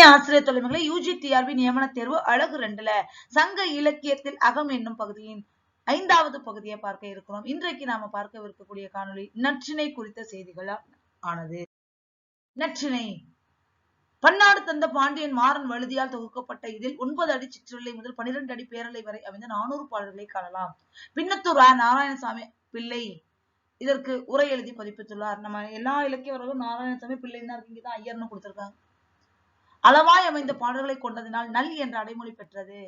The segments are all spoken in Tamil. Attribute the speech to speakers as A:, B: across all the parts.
A: அன்பிற்கினிய ஆசிரியர் தலைமைகளை யூஜி டிஆர்பி நியமன தேர்வு அழகு ரெண்டுல. சங்க இலக்கியத்தில் அகம் என்னும் பகுதியின் ஐந்தாவது பகுதியை பார்க்க இருக்கிறோம். இன்றைக்கு நாம பார்க்கவிருக்கக்கூடிய காணொளி நற்றினை குறித்த செய்திகள் ஆனது. நற்றினை பன்னாடு தந்த பாண்டியன் மாறன் வழுதியால் தொகுக்கப்பட்ட இதில் ஒன்பது அடி சிற்றலை முதல் பனிரெண்டு அடி பேரலை வரை அமைந்த நானூறு பாடல்களை காணலாம். பின்னத்தூர் நாராயணசாமி பிள்ளை. இதற்கு உரை எழுதி பதிப்பித்துள்ளார். நம்ம எல்லா இலக்கியவர்களும் நாராயணசாமி பிள்ளைன்னா இங்கதான் ஐயர்னு கொடுத்திருக்காங்க. அளவாய் அமைந்த பாடல்களை கொண்டதினால் நல் என்ற அடைமொழி பெற்றது.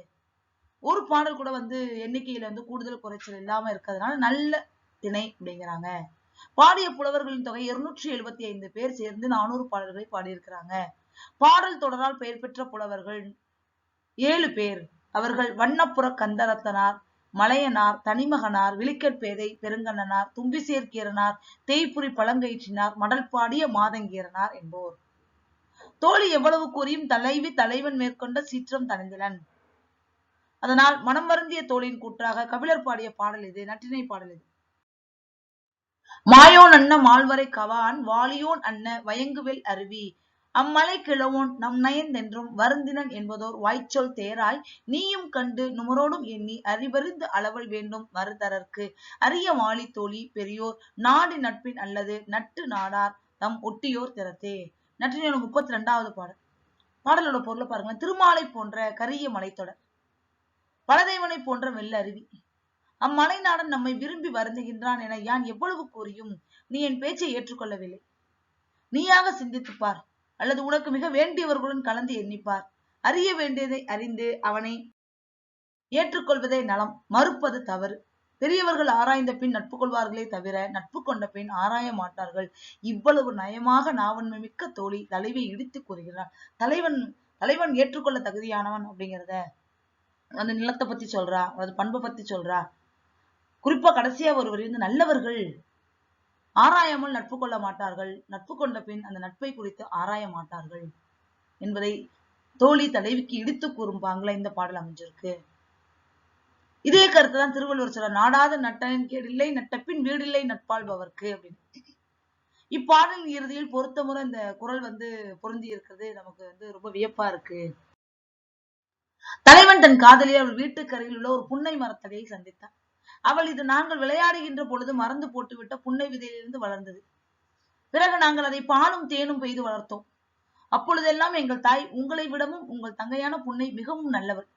A: ஒரு பாடல் கூட வந்து எண்ணிக்கையில வந்து கூடுதல் குறைச்சல் இல்லாம இருக்கிறதுனால நல்ல திணை அப்படிங்கிறாங்க. பாடிய புலவர்களின் தொகை இருநூற்றி எழுபத்தி ஐந்து பேர் சேர்ந்து நானூறு பாடல்களை பாடியிருக்கிறாங்க. பாடல் தொடரால் பெயர் பெற்ற புலவர்கள் ஏழு பேர். அவர்கள் வண்ணப்புற கந்தரத்தனார் மலையனார் தனிமகனார் விழிக்கற்பேதை பெருங்கண்ணனார் தும்பிசேர்க்கீரனார் தேய்ப்புரி பழங்கயிற்றினார் மடல் பாடிய மாதங்கீரனார் என்போர். தோழி எவ்வளவு கூறியும் தலைவி தலைவன் மேற்கொண்ட சீற்றம் தணிந்தலன் அதனால் மனம் வருந்திய தோழியின் கூற்றாக கபிலர் பாடிய பாடல் இது நற்றினை பாடல் இது. மாயோன் அன்ன மால்வரை கவான் வாலியோன் அன்ன வயங்குவில் அருவி. அம்மலை கிழவோன் நம் நயந்தென்றும் வருந்தினன் என்பதோர் வாய்ச்சொல் தேராய் நீயும் கண்டு நுமரோடும் எண்ணி அறிவறிந்து அளவல் வேண்டும் மறுதரற்கு. அரிய வாலி தோழி பெரியோர் நாடி நட்பின் அல்லது நட்டு நாடார் தம் ஒட்டியோர் திறத்தே. நற்றினையோட முப்பத்தி ரெண்டாவது பாடல். பாடலோட பொருளை பாருங்க திருமாலை போன்ற கரிய மலைத்தொடர். பலதேவனை போன்ற வெள்ள அருவி. அம்மலை நாடன் நம்மை விரும்பி வருந்துகின்றான் என யான் எவ்வளவு கூறியும் நீ என் பேச்சை ஏற்றுக்கொள்ளவில்லை. நீயாக சிந்தித்துப்பார் அல்லது உனக்கு மிக வேண்டியவர்களுடன் கலந்து எண்ணிப்பார். அறிய வேண்டியதை அறிந்து அவனை ஏற்றுக்கொள்வதே நலம். மறுப்பது தவறு. பெரியவர்கள் ஆராய்ந்த பின் நட்பு கொள்வார்களே தவிர நட்பு கொண்ட பின் ஆராய மாட்டார்கள். இவ்வளவு நயமாக நாவன்மை மிக்க தோழி தலைவை இடித்து கூறுகிறான் தலைவன் தலைவன் ஏற்றுக்கொள்ள தகுதியானவன் அப்படிங்கிறத அந்த நிலத்தை பத்தி சொல்றா அதாவது பண்பை பத்தி சொல்றா. குறிப்பா கடைசியா ஒருவர் இருந்து நல்லவர்கள் ஆராயாமல் நட்பு கொள்ள மாட்டார்கள். நட்பு கொண்ட பின் அந்த நட்பை குறித்து ஆராய மாட்டார்கள். என்பதை தோழி தலைவிக்கு இடித்து கூறும் பாங்களா இந்த பாடல் அமைஞ்சிருக்கு. இதே கருத்து தான் திருவள்ளுவர் சொல்ற நாடாத நட்டனின் கேடில்லை நட்டப்பின் வீடில்லை நட்பாள்பவர்க்கு அப்படின்னு. இப்பாடலின் இறுதியில் பொருத்தமுறை இந்த குரல் வந்து பொருந்தி இருக்கிறது. நமக்கு வந்து ரொம்ப வியப்பா இருக்கு. தலைவன் தன் காதலியை அவள் வீட்டுக்கு அருகில் உள்ள ஒரு புன்னை மரத்தகையை சந்தித்தான். அவள் இது நாங்கள் விளையாடுகின்ற பொழுது மறந்து போட்டுவிட்ட புன்னை விதையிலிருந்து வளர்ந்தது. பிறகு நாங்கள் அதை பாலும் தேனும் பெய்து வளர்த்தோம். அப்பொழுதெல்லாம் எங்கள் தாய் உங்களை விடவும் உங்கள் தங்கையான புன்னை மிகவும் நல்லவள்.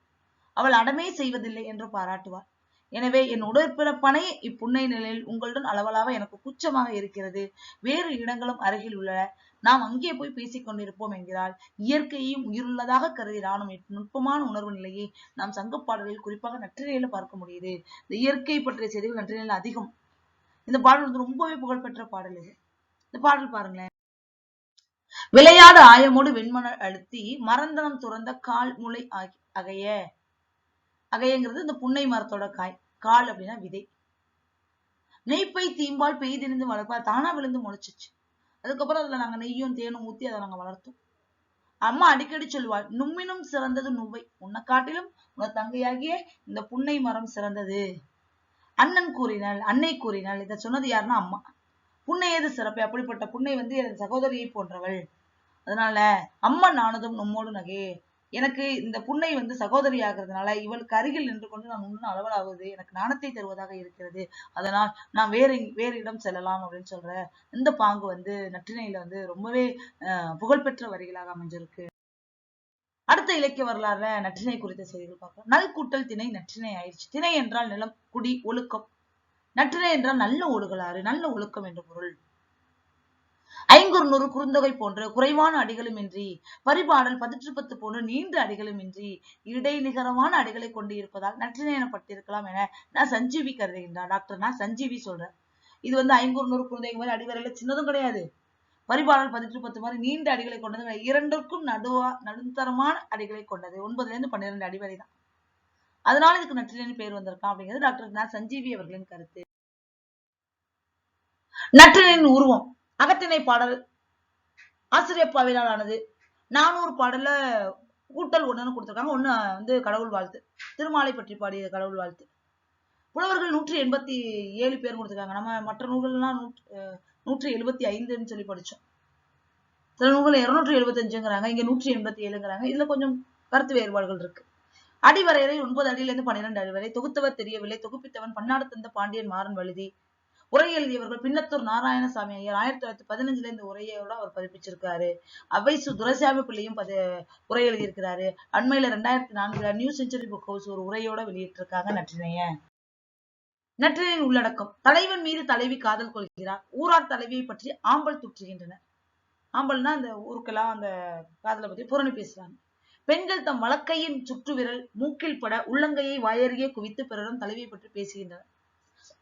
A: அவள் அடமே செய்வதில்லை என்று பாராட்டுவாள். எனவே என் உடற்பிறப்பனை இப்புன்னை நிலையில் உங்களுடன் அளவலாக எனக்கு கூச்சமாக இருக்கிறது. வேறு இடங்களும் அருகில் உள்ள நாம் அங்கே போய் பேசிக் கொண்டிருப்போம் என்கிறாள். இயற்கையையும் உயிருள்ளதாக கருதி நானும் நுட்பமான உணர்வு நிலையை நாம் சங்கப்பாடலில் குறிப்பாக நற்றினையில பார்க்க முடியுது. இந்த இயற்கை பற்றிய செய்திகள் நற்றினையில அதிகம். இந்த பாடல் வந்து ரொம்பவே புகழ்பெற்ற பாடல் இது. இந்த பாடல் பாருங்களேன். விளையாடு ஆயமோடு வெண்மணல் அழுத்தி மரந்தனம் துறந்த கால் முளை ஆகி அகைய. அகையங்கிறது இந்த புன்னை மரத்தோட காய். கால் அப்படின்னா விதை. நெய்ப்பை தீம்பால் பெய்திருந்து வளர்ப்பா தானா விழுந்து முளைச்சிச்சு. அதுக்கப்புறம் அதுல நாங்க நெய்யும் தேனும் ஊத்தி அதை நாங்க வளர்த்தோம். அம்மா அடிக்கடி சொல்லுவாள் நும்மினும் சிறந்தது நுவை உன்னை காட்டிலும் உன தங்கையாகிய இந்த புன்னை மரம் சிறந்தது. அண்ணன் கூறினாள் அன்னை கூறினாள் இதை சொன்னது யாருன்னா அம்மா. புன்னையது சிறப்பு? அப்படிப்பட்ட புன்னை வந்து எனது சகோதரியை போன்றவள். அதனால அம்மா நானதும் நம்மோடு நகே. எனக்கு இந்த புன்னை வந்து சகோதரி ஆகிறதுனால இவளுக்கு அருகில் நின்று கொண்டு நான் இன்னும் அளவலாவது எனக்கு நாணத்தை தருவதாக இருக்கிறது. அதனால் நான் வேறு வேறு இடம் செல்லலாம் அப்படின்னு சொல்ற இந்த பாங்கு வந்து நற்றினையில வந்து ரொம்பவே அஹ் புகழ்பெற்ற வரிகளாக அமைஞ்சிருக்கு. அடுத்த இலக்கிய வரலாறுல நற்றினை குறித்த செய்திகள் பார்க்கலாம். நல் கூட்டல் திணை நற்றினை ஆயிடுச்சு. திணை என்றால் நிலம் குடி ஒழுக்கம். நற்றினை என்றால் நல்ல ஒழுகலாறு நல்ல ஒழுக்கம் என்று பொருள். ஐங்குறுநூறு குறுந்தொகை போன்ற குறைவான அடிகளும் இன்றி பரிபாடல் பதிற்று பத்து போன்ற நீண்ட அடிகளும் இன்றி இடைநிகரமான அடிகளை கொண்டு இருப்பதால் நற்றினை எனப்பட்டிருக்கலாம் என நான் சஞ்சீவி கருதுகின்றார். டாக்டர் நான் சஞ்சீவி சொல்றேன். இது வந்து ஐங்குறுநூறு குறுந்தொகை மாதிரி அடிவரையில சின்னதும் கிடையாது. பரிபாடல் பதிற்று பத்து மாதிரி நீண்ட அடிகளை கொண்டது இரண்டிற்கும் நடுவா நடுத்தரமான அடிகளை கொண்டது. ஒன்பதுல இருந்து பன்னிரண்டு அடி வரை தான் அதனால இதுக்கு நற்றினை பேர் வந்திருக்கான் அப்படிங்கிறது டாக்டர் நான் சஞ்சீவி அவர்களின் கருத்து. நற்றினையின் உருவம். அகத்திணை பாடல் ஆசிரியர் ஆனது நானூறு பாடல்ல கூட்டல் ஒண்ணுன்னு கொடுத்துருக்காங்க. ஒண்ணு வந்து கடவுள் வாழ்த்து. திருமாலை பற்றி பாடிய கடவுள் வாழ்த்து. புலவர்கள் நூற்றி எண்பத்தி ஏழு பேர் கொடுத்துருக்காங்க. நம்ம மற்ற நூல்கள்லாம் நூற்றி நூற்றி எழுபத்தி ஐந்துன்னு சொல்லி படிச்சோம். சில நூல்கள் இருநூற்றி எழுபத்தஞ்சுங்கிறாங்க. இங்க நூற்றி எண்பத்தி ஏழுங்கிறாங்க. இதுல கொஞ்சம் கருத்து வேறுபாடுகள் இருக்கு. அடிவரையறை ஒன்பது அடியிலிருந்து பன்னிரண்டு அடி வரை தொகுத்தவர் தெரியவில்லை. தொகுப்பித்தவன் பன்னாடு தந்த பாண்டியன் மாறன் வழுதி. உரை எழுதியவர்கள் பின்னத்தூர் நாராயணசாமி ஐயர் ஆயிரத்தி தொள்ளாயிரத்தி பதினஞ்சுல இந்த உரையோட அவர் பதிப்பிச்சிருக்காரு. அவைசு துரசாமி பிள்ளையும் பதி உரை எழுதியிருக்கிறாரு. அண்மையில ரெண்டாயிரத்தி நான்குல நியூ செஞ்சுரி புக் ஹவுஸ் ஒரு உரையோட வெளியிட்டிருக்காங்க நற்றினைய. நற்றினை உள்ளடக்கம். தலைவன் மீது தலைவி காதல் கொள்கிறார். ஊரார் தலைவியை பற்றி ஆம்பல் துற்றுகின்றனர். ஆம்பல்னா அந்த ஊருக்கெல்லாம் அந்த காதலை பத்தி புரணி பேசுறாங்க. பெண்கள் தம் வழக்கையின் சுற்று விரல் மூக்கில் பட உள்ளங்கையை வாயறியே குவித்து பிறரும் தலைவியை பற்றி பேசுகின்றனர்.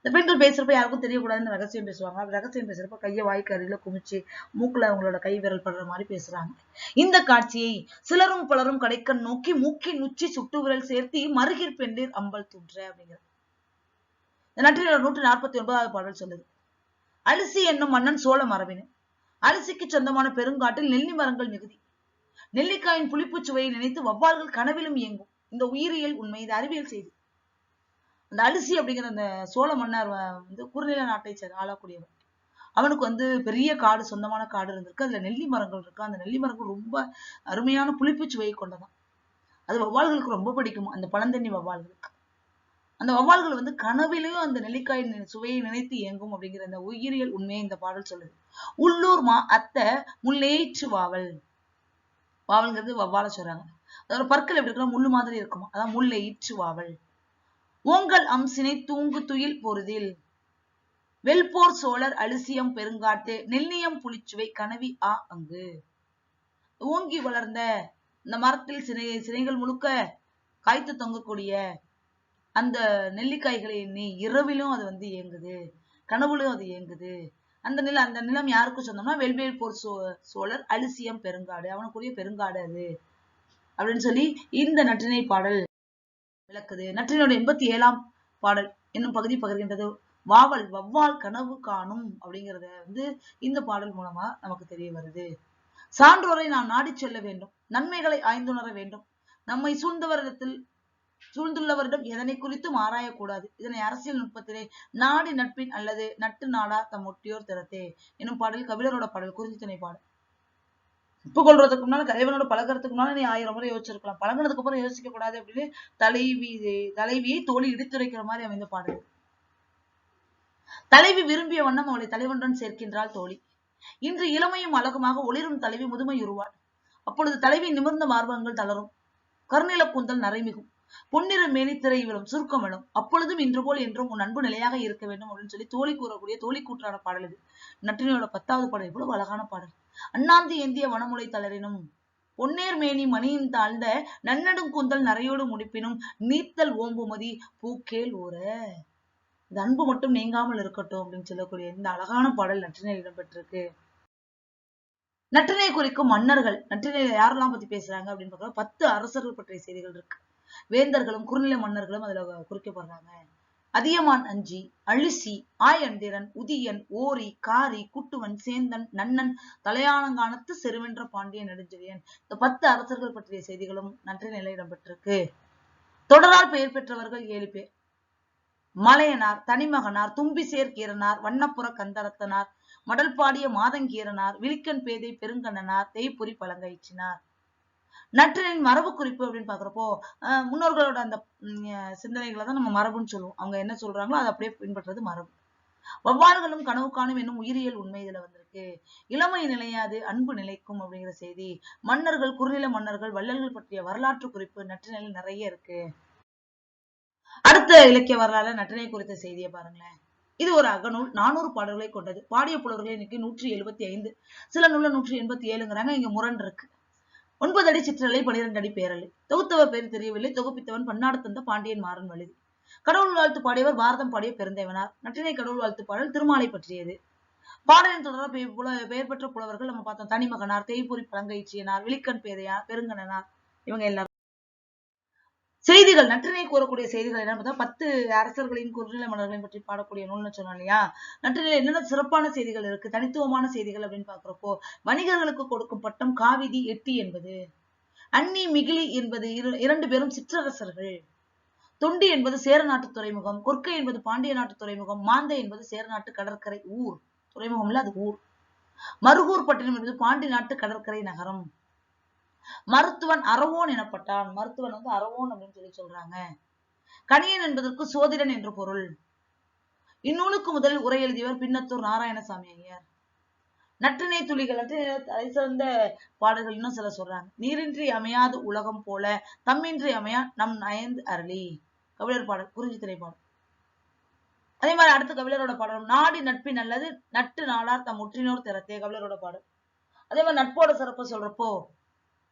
A: இந்த பெண்கள் பேசுறப்ப யாருக்கும் தெரியக்கூடாதுன்னு ரகசியம் பேசுவாங்க. அப்படி ரகசியம் பேசுறப்ப கையை வாய்க்கு அருகில குமிச்சு மூக்குல அவங்களோட கை விரல் படுற மாதிரி பேசுறாங்க. இந்த காட்சியை சிலரும் பலரும் கடைக்கண் நோக்கி மூக்கி நுச்சி சுட்டு விரல் சேர்த்து மருகிற் பெண்டீர் அம்பல் தூன்ற அப்படிங்கிறது இந்த நற்றினோட நூற்றி நாற்பத்தி ஒன்பதாவது பாடல் சொல்லுது. அரிசி என்னும் மன்னன் சோழ மரபினர். அரிசிக்கு சொந்தமான பெருங்காட்டில் நெல்லி மரங்கள் மிகுதி. நெல்லிக்காயின் புளிப்பு சுவையை நினைத்து வவ்வால்கள் கனவிலும் இயங்கும். இந்த உயிரியல் உண்மை இது அறிவியல் செய்தி அந்த அரிசி அப்படிங்கிற அந்த சோழ மன்னர் வந்து குறுநில நாட்டை சேர்ந்த ஆளக்கூடியவர். அவனுக்கு வந்து பெரிய காடு சொந்தமான காடு இருந்திருக்கு. அதுல நெல்லி மரங்கள் இருக்கு. அந்த நெல்லி மரங்கள் ரொம்ப அருமையான புளிப்புச் சுவையை கொண்டதான் அது வவ்வால்களுக்கு ரொம்ப பிடிக்கும். அந்த பழந்தண்ணி வவ்வால்களுக்கு அந்த வவ்வால்கள் வந்து கனவிலையும் அந்த நெல்லிக்காய் சுவையை நினைத்து இயங்கும் அப்படிங்கிற அந்த உயிரியல் உண்மையை இந்த பாடல் சொல்லுது. உள்ளூர் மா அத்த முல்லேற்று வாவல். வாவல்ங்கிறது வவ்வால சொல்றாங்க. அதோட பற்கள் எப்படி இருக்குன்னா முள்ளு மாதிரி இருக்குமா. அதான் முல்லை ஈற்று வாவல். ஓங்கல் அம்சினை தூங்கு துயில் பொருதில். வெல்போர் சோழர் அலிசியம் பெருங்காட்டு நெல்லியம் புளிச்சுவை கனவி ஆ அங்கு. ஓங்கி வளர்ந்த இந்த மரத்தில் சினை சினைகள் முழுக்க காய்த்து தொங்கக்கூடிய அந்த நெல்லிக்காய்களை எண்ணி இரவிலும் அது வந்து இயங்குது. கனவுலையும் அது இயங்குது. அந்த நிலம் அந்த நிலம் யாருக்கு சொந்தம்னா வெல்வேல் போர் சோ சோழர் அலிசியம் பெருங்காடு அவனுக்குரிய பெருங்காடு அது. அப்படின்னு சொல்லி இந்த நற்றினை பாடல் விளக்குது. நற்றினோட எண்பத்தி ஏழாம் பாடல் என்னும் பகுதி பகிர்கின்றது. வாவல் வவ்வால் கனவு காணும் அப்படிங்கறத வந்து இந்த பாடல் மூலமா நமக்கு தெரிய வருது. சான்றோரை நாம் நாடி செல்ல வேண்டும். நன்மைகளை ஆய்ந்துணர வேண்டும். நம்மை சூழ்ந்தவரிடத்தில் சூழ்ந்துள்ளவரிடம் எதனை குறித்தும் ஆராயக்கூடாது? இதனை அரசியல் நுட்பத்திலே நாடி நட்பின் அல்லது நட்டு நாடா தம் ஒட்டியோர் திறத்தே. என்னும் பாடல் கபிலரோட பாடல் குறிஞ்சி பாடல். உப்பு கொள்றதுக்கு முன்னால தலைவனோட பழகிறதுக்கு முன்னால நீ ஆயிரம் முறை யோசிச்சிருக்கலாம். பழகினதுக்கு அப்புறம் யோசிக்க கூடாது அப்படின்னு தலைவி தலைவியை தோழி இடித்துரைக்கிற மாதிரி அமைந்த பாடல். தலைவி விரும்பிய வண்ணம் அவளை தலைவனுடன் சேர்க்கின்றாள் தோழி இன்று இளமையும் அழகுமாக ஒளிரும் தலைவி முதுமை உருவாள். அப்பொழுது தலைவி நிமிர்ந்த மார்பகங்கள் தளரும். கருநில கூந்தல் நரைமிகும். பொன்னிற மேனித்திரை திரை சுருக்கம் விழும் அப்பொழுதும் இன்று போல் என்றும் உன் அன்பு நிலையாக இருக்க வேண்டும் அப்படின்னு சொல்லி தோழி கூறக்கூடிய தோழி கூற்றான பாடல் இது. நற்றினியோட பத்தாவது பாடல் இவ்வளவு அழகான பாடல். அண்ணாந்தி ஏந்திய வனமுலை தளரினும் பொன்னேர் மேனி மணியின் தாழ்ந்த நன்னடும் கூந்தல் நரையோடு முடிப்பினும் நீத்தல் ஓம்புமதி பூக்கேல் ஊற. இந்த அன்பு மட்டும் நீங்காமல் இருக்கட்டும் அப்படின்னு சொல்லக்கூடிய இந்த அழகான பாடல் நற்றினை இடம்பெற்றிருக்கு. நற்றினை குறிக்கும் மன்னர்கள் நற்றினை யாரெல்லாம் பத்தி பேசுறாங்க அப்படின்னு பார்த்தா பத்து அரசர்கள் பற்றிய செய்திகள் இருக்கு. வேந்தர்களும் குறுநில மன்னர்களும் அதுல குறிக்கப்படுறாங்க. அதியமான் அஞ்சி அழிசி ஆயந்திரன் உதியன் ஓரி காரி குட்டுவன் சேந்தன் நன்னன் தலையானங்கானத்து செருவென்ற பாண்டிய நெடுஞ்செழியன். இந்த பத்து அரசர்கள் பற்றிய செய்திகளும் நற்றினையில இடம்பெற்றிருக்கு. தொடரால் பெயர் பெற்றவர்கள் ஏழு பேர். மலையனார் தனிமகனார் தும்பிசேர் கீரனார் வண்ணப்புற கந்தரத்தனார் மடல்பாடிய மாதங்கீரனார் விழிக்கன் பேதை பெருங்கண்ணனார் தேய்புரி பழங்கயிற்றினார். நற்றினின் மரபு குறிப்பு அப்படின்னு பாக்குறப்போ முன்னோர்களோட அந்த சிந்தனைகளை தான் நம்ம மரபுன்னு சொல்லுவோம். அவங்க என்ன சொல்றாங்களோ அதை அப்படியே பின்பற்றது மரபு. வவ்வால்களும் கனவு காணும் என்னும் உயிரியல் உண்மை இதுல வந்திருக்கு. இளமை நிலையாது அன்பு நிலைக்கும் அப்படிங்கிற செய்தி மன்னர்கள் குறுநில மன்னர்கள் வள்ளல்கள் பற்றிய வரலாற்று குறிப்பு நற்றினையில் நிறைய இருக்கு. அடுத்த இலக்கிய வரலாறு நற்றினை குறித்த செய்தியை பாருங்களேன். இது ஒரு அகநூல் நானூறு பாடல்களை கொண்டது. பாடிய புலவர்களை இன்னைக்கு நூற்றி எழுபத்தி ஐந்து. சில நூல்ல நூற்றி எண்பத்தி ஏழுங்கிறாங்க இங்க முரண் இருக்கு ஒன்பது அடி சிற்றலை பனிரெண்டு அடி பேரலை. தொகுத்தவர் பேர் தெரியவில்லை. தொகுப்பித்தவன் பன்னாடு தந்த பாண்டியன் மாறன் வழுதி கடவுள் வாழ்த்து பாடியவர் பாரதம் பாடிய பெருந்தேவனார். நற்றினை கடவுள் வாழ்த்து பாடல் திருமாலை பற்றியது. பாடலின் தொடர புல- பெயர் பெற்ற புலவர்கள் நம்ம பார்த்தோம். தனிமகனார் தேய்பூரி பழங்கயிற்றியனார் விழிக்கண் பேதையார் பெருங்கணனார் இவங்க எல்லாரும் செய்திகள் நற்றினை கூறக்கூடிய செய்திகள் என்ன பார்த்தா பத்து அரசர்களின் குறுநிலை மன்னர்களையும் பற்றி பாடக்கூடிய நூல்னு சொன்னோம் இல்லையா? நற்றினையில என்னென்ன சிறப்பான செய்திகள் இருக்கு தனித்துவமான செய்திகள் அப்படின்னு பாக்குறப்போ வணிகர்களுக்கு கொடுக்கும் பட்டம் காவிதி எட்டி என்பது அன்னி மிகிலி என்பது இரு- இரண்டு பேரும் சிற்றரசர்கள். தொண்டி என்பது சேர நாட்டு துறைமுகம் கொற்கை என்பது பாண்டிய நாட்டு துறைமுகம் மாந்தை என்பது சேர நாட்டு கடற்கரை ஊர். துறைமுகம் இல்ல அது ஊர். மருகூர் பட்டினம் என்பது பாண்டி நாட்டு கடற்கரை நகரம். மருத்துவன் அறவோன் எனப்பட்டான். மருத்துவன் வந்து அறவோன் அப்படின்னு சொல்லி சொல்றாங்க. கணியன் என்பதற்கு சோதிடன் என்று பொருள். இந்நூலுக்கு முதலில் உரை எழுதியவர் பின்னத்தூர் நாராயணசாமி ஐயர். நற்றினை துளிகள் நற்றினை தலை சிறந்த பாடல்கள் இன்னும் சில சொல்றாங்க. நீரின்றி அமையாது உலகம் போல தம்மின்றி அமையா நம் நயந்து அருளி. கபிலர் பாடல் குறிஞ்சி திரைப்பாடல் அதே மாதிரி அடுத்த கபிலரோட பாடல் நாடி நட்பின் நல்லது நட்டு நாளார் தம் முற்றினோர் திறத்தே கபிலரோட பாடல். அதே மாதிரி நட்போட சிறப்பு சொல்றப்போ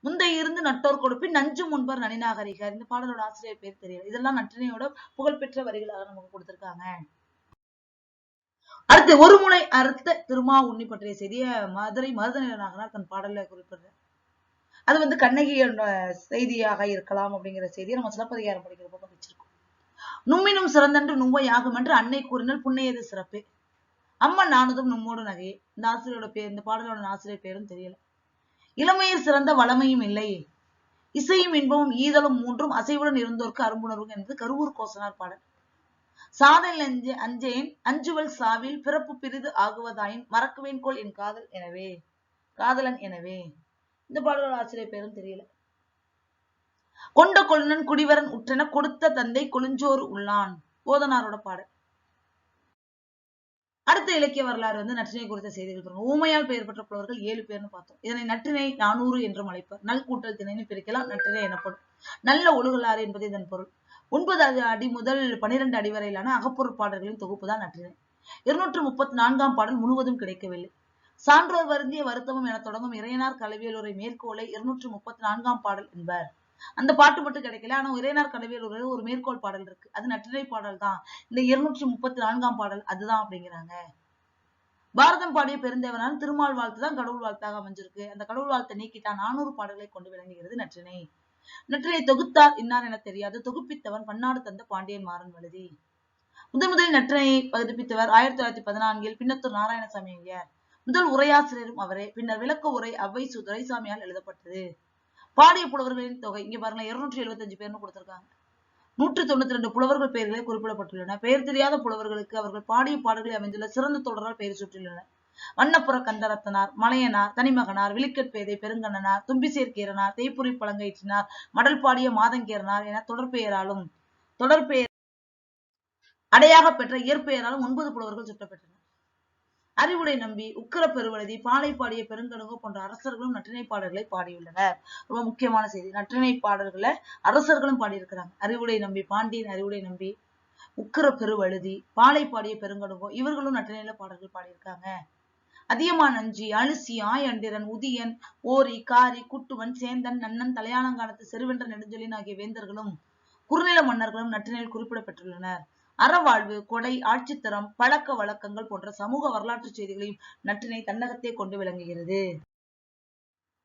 A: முந்தைய இருந்து நட்டோர் கொடுப்பின் நஞ்சு முன்பர் நனிநாகரிக இந்த பாடலோட ஆசிரியர் பேர் தெரியல. இதெல்லாம் நற்றினையோட புகழ்பெற்ற வரிகளாக நமக்கு கொடுத்திருக்காங்க. அடுத்து ஒரு முனை அறுத்த திருமா உண்ணி பற்றிய செய்திய மதுரை மருதநிலநாகனார் தன் பாடல குறிப்பிடுறார். அது வந்து கண்ணகியோட செய்தியாக இருக்கலாம் அப்படிங்கிற செய்தியை நம்ம சிலப்பதிகாரம் படிக்கிறப்ப வச்சிருக்கோம். நும்மினும் சிறந்தன்று நும்மை ஆகும் என்று அன்னை கூறினால் புண்ணையது சிறப்பு. அம்மன் நானதும் நும்மோடு நகையே. இந்த ஆசிரியரோட பேர் இந்த பாடலோட ஆசிரியர் பேரும் தெரியல. இளமையில் சிறந்த வளமையும் இல்லை. இசையும் இன்பமும் ஈதலும் மூன்றும் அசைவுடன் இருந்தோர்க்கு அரும்புணர்வு என்பது கருவூர் கோசனார் பாடல். சாதல் அஞ்சு அஞ்சேன் அஞ்சுவல் சாவில் பிறப்பு பிரிது ஆகுவதாயின் மறக்குவேன் கோல் என் காதல் எனவே காதலன் எனவே. இந்த பாடலோட ஆசிரியர் பேரும் தெரியல. கொண்ட கொழுனன் குடிவரன் உற்றன கொடுத்த தந்தை கொழுஞ்சோறு உள்ளான். போதனாரோட பாடல். அடுத்த இலக்கிய வரலாறு வந்து நற்றினை குறித்த செய்திகள் பாருங்க. ஊமையால் பெயர் பெற்ற புலவர்கள் ஏழு பேர்னு பார்த்தோம். இதனை நற்றினை நானூறு என்றும் அழைப்பார் நல் கூட்டல் திணைன்னு பிரிக்கலாம் நற்றினை எனப்படும். நல்ல ஒழுகலாறு என்பது இதன் பொருள். ஒன்பது அடி- முதல் பனிரெண்டு அடி வரையிலான அகப்பொருள் பாடல்களின் தொகுப்பு தான் நற்றினை. இருநூற்று முப்பத்தி நான்காம் பாடல் முழுவதும் கிடைக்கவில்லை. சான்றோர் வருந்திய வருத்தமும் என தொடங்கும் இறையனார் கலவியலுரை மேற்கோளை இருநூற்று முப்பத்தி நான்காம் பாடல் என்பார். அந்த பாட்டு மட்டும் கிடைக்கல. ஆனா இறையனார் கலவியலுரை ஒரு மேற்கோள் பாடல் இருக்கு. அது நற்றினை பாடல் தான். இந்த இருநூற்றி முப்பத்தி நான்காம் பாடல் அதுதான் அப்படிங்கிறாங்க. பாரதம் பாடிய பெருந்தேவனான் திருமால் வாழ்த்து தான் கடவுள் வாழ்த்தாக அமைஞ்சிருக்கு. அந்த கடவுள் வாழ்த்தை நீக்கிட்டா நானூறு பாடல்களை கொண்டு விளங்குகிறது நற்றினை நற்றினை தொகுத்தார் இன்னார் என தெரியாது. தொகுப்பித்தவன் பன்னாடு தந்த பாண்டியன் மாறன் வழுதி. முதன் முதலில் நற்றினையை பதிப்பித்தவர் ஆயிரத்தி தொள்ளாயிரத்தி பதினான்கில் பின்னத்தூர் நாராயணசாமி ஐயர் முதல் உரையாசிரியரும் அவரே. பின்னர் விளக்க உரை அவ்வை சு துரைசாமியால் எழுதப்பட்டது. பாடிய புலவர்களின் தொகை. இங்க பாருங்க இருநூற்றி எழுபத்தஞ்சு பேர்னு கொடுத்திருக்காங்க. நூற்றி தொண்ணூத்தி ரெண்டு புலவர்கள் பெயர்களே குறிப்பிடப்பட்டுள்ளன. பெயர் தெரியாத புலவர்களுக்கு அவர்கள் பாடிய பாடல்களை அமைந்துள்ள சிறந்த தொடரால் பெயர் சுற்றியுள்ளனர். வண்ணப்புற கந்தரத்தனார் மலையனார் தனிமகனார் விழிக்கட்பேதை பெருங்கண்ணனார் தும்பிசேர்கீரனார் தேய்ப்புரி பழங்கயிற்றினார் மடல் பாடிய மாதங்கேரனார் என தொடர்பெயராலும் தொடர்பெயர் அடையாக பெற்ற இயற்பெயராலும் ஒன்பது புலவர்கள் சுட்டப்பெற்றனர் அறிவுடை நம்பி உக்கர பெருவழுதி பாலை பாடிய பெருங்கடுங்கோ போன்ற அரசர்களும் நற்றிணை பாடல்களை பாடியுள்ளனர். ரொம்ப முக்கியமான செய்தி. நற்றிணை பாடல்களை அரசர்களும் பாடியிருக்கிறாங்க. அறிவுடை நம்பி பாண்டியன் அறிவுடை நம்பி உக்கர பெருவழுதி பாலை பாடிய பெருங்கடுங்கோ இவர்களும் நற்றினையில பாடல்கள் பாடியிருக்காங்க. அதியமான் நஞ்சி அழுசி ஆயண்டிரன் உதியன் ஓரி காரி குட்டுவன் சேந்தன் நன்னன் தலையாலங்கானத்து செருவென்ற நெடுஞ்சொலின் ஆகிய வேந்தர்களும் குறுநில மன்னர்களும் நற்றினையில் குறிப்பிடப்பட்டுள்ளனர் அறவாழ்வு கொடை ஆட்சித்தரம் பழக்க வழக்கங்கள் போன்ற சமூக வரலாற்று செய்திகளையும் நற்றினை தன்னகத்தே கொண்டு விளங்குகிறது.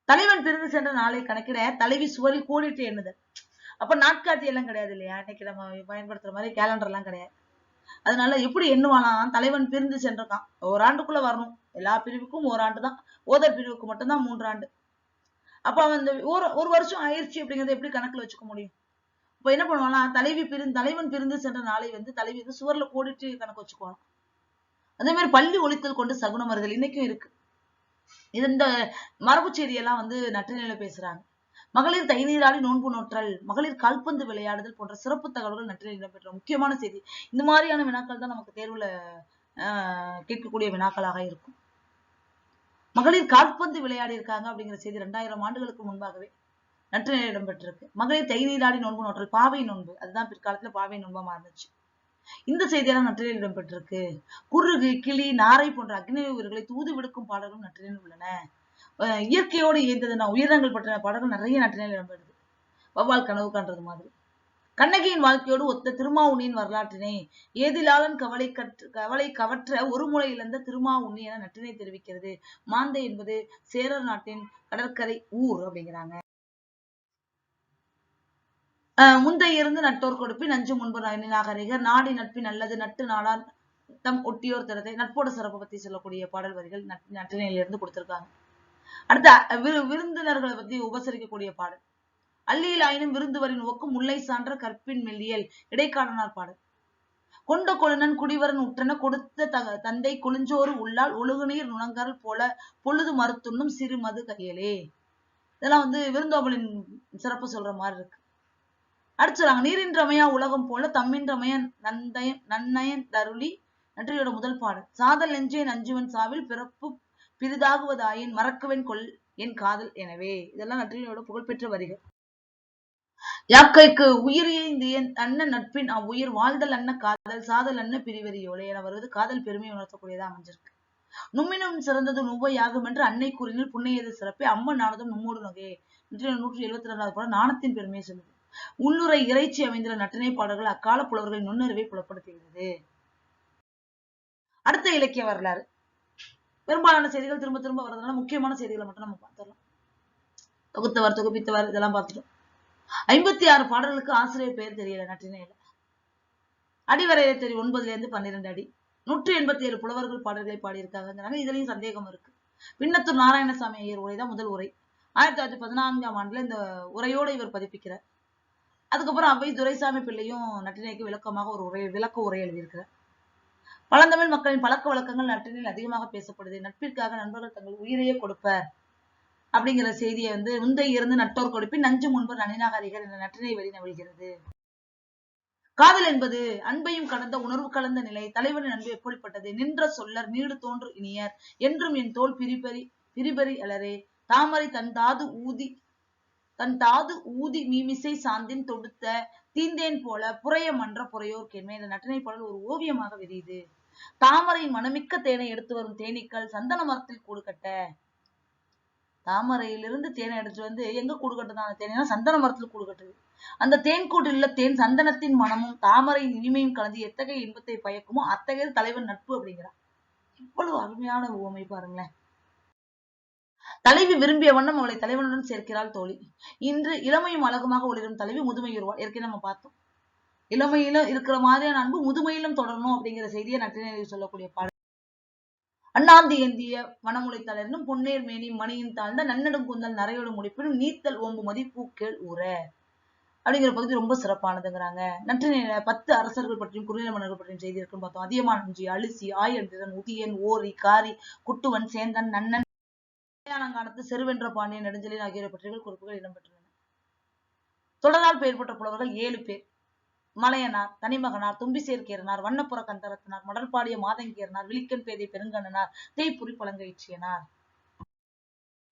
A: தலைவன் பிரிந்து சென்ற நாளை கணக்கிட தலைவி சுவரில் கோடிட்டு எண்ணுதல். அப்ப நாட்காட்டி எல்லாம் கிடையாது இல்லையா? இன்னைக்கு நம்ம பயன்படுத்துற மாதிரி கேலண்டர் எல்லாம் கிடையாது. அதனால எப்படி எண்ணுவானாம்? தலைவன் பிரிந்து சென்றிருக்கான். ஓராண்டுக்குள்ள வரணும். எல்லா பிரிவுக்கும் ஓராண்டு தான். ஓதர் பிரிவுக்கு மட்டும்தான் மூன்றாண்டு அப்ப அவன் இந்த ஒரு ஒரு வருஷம் ஆயிடுச்சு அப்படிங்கறத எப்படி கணக்குல வச்சுக்க முடியும்? இப்ப என்ன பண்ணுவானா தலைவி பிரிந்து தலைவன் பிரிந்து சென்ற நாளை வந்து தலைவி வந்து சுவர்ல கோடிட்டு கணக்கு வச்சுக்குவான் அதே மாதிரி பள்ளி ஒழித்தல் கொண்டு சகுன மருதல் இன்னைக்கும் இருக்கு. இது இந்த மரபு செய்தியெல்லாம் வந்து நற்றினையில பேசுறாங்க. மகளிர் தைநீராடி நோன்பு நோற்றல் மகளிர் கால்பந்து விளையாடுதல் போன்ற சிறப்பு தகவல்கள் நற்றினையில் இடம்பெற்ற முக்கியமான செய்தி. இந்த மாதிரியான வினாக்கள் தான் நமக்கு தேர்வுல ஆஹ் கேட்கக்கூடிய வினாக்களாக இருக்கும். மகளிர் கால்பந்து விளையாடி இருக்காங்க அப்படிங்கிற செய்தி ரெண்டாயிரம் ஆண்டுகளுக்கு முன்பாகவே நற்றினையில் இடம்பெற்றிருக்கு. மகளிர் தைநீராடி நோன்பு நோற்றல் பாவை நோன்பு. அதுதான் பிற்காலத்துல பாவை நோன்பா மாறுச்சு இந்த செய்தியெல்லாம் நற்றினையில் இடம்பெற்றிருக்கு. குருகு கிளி நாரை போன்ற அக்னி உயிர்களை தூது விடுக்கும் பாடல்களும் நற்றினையில் உள்ளன. இயற்கையோடு இயந்ததுனா உயிரினங்கள் பற்றின பாடல்கள் நிறைய நற்றினையில் இடம்பெறுது. வவ்வால் கனவு காண்றது மாதிரி. கண்ணகியின் வாழ்க்கையோடு ஒத்த திருமாவுண்ணியின் வரலாற்றினை ஏதிலாளன் கவலை கற்று கவலை கவற்ற ஒரு முறை இழந்த திருமாவுண்ணி என நற்றினை தெரிவிக்கிறது. மாந்தை என்பது சேரர் நாட்டின் கடற்கரை ஊர் அப்படிங்கிறாங்க. ஆஹ் முந்தைய இருந்து நட்டோர் கொடுப்பி நஞ்சு முன்பு நாகரிகர் நாடி நட்பின் நல்லது நட்டு நாளால் தம் ஒட்டியோர் தரத்தை நட்போட சிறப்பு பத்தி சொல்லக்கூடிய பாடல் வரிகள் நட்- இருந்து கொடுத்திருக்காங்க. அடுத்த விரு விருந்தினர்களை பத்தி உபசரிக்கக்கூடிய பாடல். அல்லியில் ஆயினும் விருந்துவரின் ஒக்கும் முல்லை சான்ற கற்பின் மெல்லியல் இடைக்காலனார் பாடல். கொண்ட கொழுனன் குடிவரன் உற்றன கொடுத்த தக தந்தை கொழுஞ்சோறு உள்ளால் ஒழுகுநீர் நுணங்கல் போல பொழுது மறுத்துண்ணும் சிறு மது கையலே. இதெல்லாம் வந்து விருந்தோம்பலின் சிறப்பு சொல்ற மாதிரி இருக்கு. அடுத்து நீரின்றமையா உலகம் போல தம்மின்றமைய நந்தயன் நன்னயன் தருளி நன்றியோட முதல் பாடல். சாதல் நெஞ்சே நஞ்சுவன் சாவில் பிறப்பு பிரிதாகுவதாயின் மறக்குவன் கொள் என் காதல் எனவே. இதெல்லாம் நன்றியோட புகழ்பெற்ற வரிகள். யாக்கைக்கு உயிரியை இந்த என் அண்ணன் நட்பின் அவ்வுயிர் வாழ்தல் அன்ன காதல் சாதல் அன்ன பிரிவெறியோலே என வருவது காதல் பெருமை உணர்த்தக்கூடியதா அமைஞ்சிருக்கு. நும்மினும் சிறந்தது நுவையாகும் என்று அன்னை கூறினில் புண்ணியது சிறப்பே அம்மன் நானதும் நும்மோடு நகையே நூற்றி எழுபத்தி ரெண்டாவது பாடல் நாணத்தின் பெருமையை சொல்லுது. உள்ளுரை இறைச்சி அமைந்துள்ள நட்டினை பாடல்கள் அக்கால புலவர்களின் நுண்ணறிவை புலப்படுத்துகிறது அடுத்த இலக்கிய வரலாறு. பெரும்பாலான செய்திகள் திரும்ப திரும்ப வர்றதுனால முக்கியமான செய்திகளை மட்டும் நம்ம பார்த்துடலாம். தொகுத்தவர் தொகுப்பித்தவர் இதெல்லாம் பார்த்துட்டோம். ஐம்பத்தி ஆறு பாடல்களுக்கு ஆசிரியர் பெயர் தெரியல நற்றினையில அடிவரையை தெரியும் ஒன்பதுல இருந்து பன்னிரெண்டு அடி. நூற்றி எண்பத்தி ஏழு புலவர்கள் பாடல்களை பாடியிருக்காங்கிறாங்க இதுலயும் சந்தேகம் இருக்கு. பின்னத்தூர் நாராயணசாமி ஐயர் உரை தான் முதல் உரை. ஆயிரத்தி தொள்ளாயிரத்தி பதினான்காம் ஆண்டுல இந்த உரையோட இவர் பதிப்பிக்கிறார். அதுக்கப்புறம் அவை துரைசாமி பிள்ளையும் நட்டினைக்கு விளக்கமாக ஒரு உரை விளக்க உரை எழுதியிருக்கிறார். பழந்தமிழ் மக்களின் பழக்க வழக்கங்கள் நட்டினில் அதிகமாக பேசப்படுது. நட்பிற்காக நண்பர்கள் தங்கள் உயிரையே கொடுப்பர் அப்படிங்கிற செய்தியை வந்து முந்தை இருந்து நட்டோர் கொடுப்பின் நஞ்சு முன்பர் நனிநாகரிகர் என்ற நட்டினை வழி நவிழ்கிறது. காதல் என்பது அன்பையும் கடந்த உணர்வு கலந்த நிலை தலைவனின் அன்பு எப்படிப்பட்டது? நின்ற சொல்லர் நீடு தோன்று இனியர். என்றும் என் தோல் பிரிபறி பிரிபறி அலரே தாமரை தன் தாது ஊதி தன் தாது ஊதி மீமிசை சாந்தின் தொடுத்த தீந்தேன் போல புறைய மன்ற புறையோர் கேண்மை. இந்த நட்டினை பாடல் ஒரு ஓவியமாக விரியுது தாமரை மனமிக்க தேனை எடுத்து வரும் தேனீக்கள் சந்தன மரத்தில் கூடு கட்ட. தாமரையிலிருந்து தேனை எடுத்து வந்து எங்க கூடு கட்டுதான் அந்த தேனா சந்தன மரத்தில் கூடு கட்டுது. அந்த தேன் கூட்டில் உள்ள தேன் சந்தனத்தின் மனமும் தாமரையின் இனிமையும் கலந்து எத்தகைய இன்பத்தை பயக்குமோ அத்தகைய தலைவன் நட்பு அப்படிங்கிறான். இவ்வளவு அருமையான உவமை பாருங்களேன். தலைவி விரும்பிய வண்ணம் அவளை தலைவனுடன் சேர்க்கிறாள் தோழி. இன்று இளமையும் அழகுமாக ஒளிரும் தலைவி முதுமையுறுவாள் ஏற்கனவே நம்ம பார்த்தோம். இளமையில இருக்கிற மாதிரியான அன்பு முதுமையிலும் தொடரணும் அப்படிங்கிற செய்தியை நற்றினை சொல்லக்கூடிய பாடல். அண்ணாந்தி ஏந்திய மனமுலை தளர்னும் பொன்னேர் மேனி மணியின் தாழ்ந்த நன்னடும் குந்தல் நரையோடு முடிப்பினும் நீத்தல் ஓம்பு மதிப்பூக்கள் உர அப்படிங்கிற பகுதி ரொம்ப சிறப்பானதுங்கிறாங்க. நற்றினையில பத்து அரசர்கள் பற்றியும் குறுநில மன்னர்கள் பற்றியும் செய்தி இருக்குன்னு பார்த்தோம். அதியமான் நஞ்சி அலிசி ஆயந்திரன் உதியன் ஓரி காரி குட்டுவன் சேந்தன் நன்னன் காலத்து செருவென்ற பாண்டிய நெடுஞ்சலின் ஆகியோரை பற்றிகள் குறிப்புகள் இடம்பெற்றுள்ளன. தொடரால் பெயர் பெற்ற புலவர்கள் ஏழு பேர். மலையனார் தனிமகனார் தும்பிசேர்க்கேரனார் வண்ணப்புற கந்தரத்தினார் மடற்பாடிய மாதங்கேரனார் விழிக்கன் பேதை பெருங்கண்ணனார் தேய்புரி பழங்கயிற்றியனார்.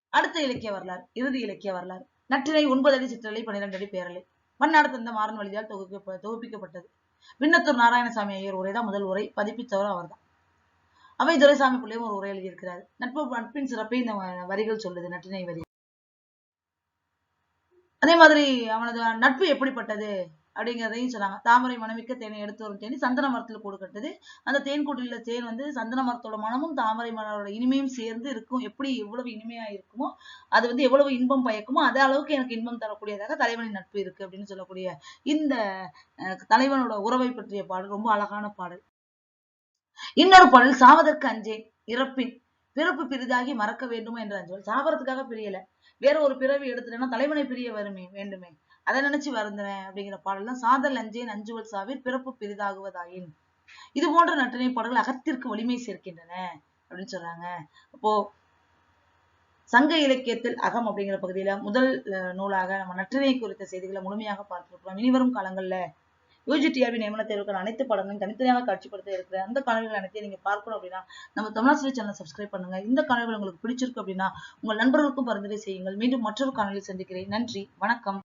A: அடுத்த இலக்கிய வரலாறு இறுதி இலக்கிய வரலாறு. நற்றினை ஒன்பது அடி சிற்றலை பன்னிரண்டு அடி பேரலை. மன்னாடு தந்த மாறன் வழியால் தொகுக்க தொகுப்பிக்கப்பட்டது. விண்ணத்தூர் நாராயணசாமி ஐயர் உரைதான் முதல் உரை பதிப்பித்தவர் அவர்தான். அவை துரைசாமி பிள்ளையும் ஒரு உரை எழுதியிருக்கிறார். நட்பு நட்பின் சிறப்பை இந்த வரிகள் சொல்லுது நட்டினை வரி. அதே மாதிரி அவனது நட்பு எப்படிப்பட்டது அப்படிங்கிறதையும் சொன்னாங்க. தாமரை மனமிக்க தேனை எடுத்து வரும் தேனி சந்தன மரத்துல கொடுக்கட்டது அந்த தேன் கூட்டில தேன் வந்து சந்தன மரத்தோட மனமும் தாமரை மரோட இனிமையும் சேர்ந்து இருக்கும். எப்படி எவ்வளவு இனிமையா இருக்குமோ அது வந்து எவ்வளவு இன்பம் பயக்குமோ அதே அளவுக்கு எனக்கு இன்பம் தரக்கூடியதாக தலைவனின் நட்பு இருக்கு அப்படின்னு சொல்லக்கூடிய இந்த தலைவனோட உறவை பற்றிய பாடல் ரொம்ப அழகான பாடல். இன்னொரு பாடல் சாவதற்கு அஞ்சேன் இறப்பின் பிறப்பு பெரிதாகி மறக்க வேண்டுமா என்று அஞ்சுவல் சாவறதுக்காக பிரியல. வேற ஒரு பிறவி எடுத்துட்டேன்னா தலைவனை பிரிய வருமே வேண்டுமே. அதை நினைச்சு வருந்துறேன் அப்படிங்கிற பாடல் தான் சாதல் அஞ்சேன் அஞ்சுவல் சாவில் பிறப்பு பெரிதாகுவதாயின். இது போன்ற நட்டினை பாடல்கள் அகத்திற்கு வலிமை சேர்க்கின்றன அப்படின்னு சொல்றாங்க. அப்போ சங்க இலக்கியத்தில் அகம் அப்படிங்கிற பகுதியில முதல் நூலாக நம்ம நற்றினை குறித்த செய்திகளை முழுமையாக பார்த்திருக்கிறோம். இனிவரும் காலங்கள்ல யூஜிடிஆர்பி நியமன தேர்வுக்கான அனைத்து படங்களையும் தனித்தனியாக காட்சிப்படுத்த இருக்கிற அந்த காணொலிகள் அனைத்தையும் நீங்க பார்க்கணும் அப்படின்னா நம்ம தமிழாசிரி சேனல் சப்ஸ்கிரைப் பண்ணுங்க. இந்த காணொலிகள் உங்களுக்கு பிடிச்சிருக்கு அப்படின்னா உங்கள் நண்பர்களுக்கும் பரிந்துரை செய்யுங்கள். மீண்டும் மற்றொரு காணொலியில் சந்திக்கிறேன். நன்றி. வணக்கம்.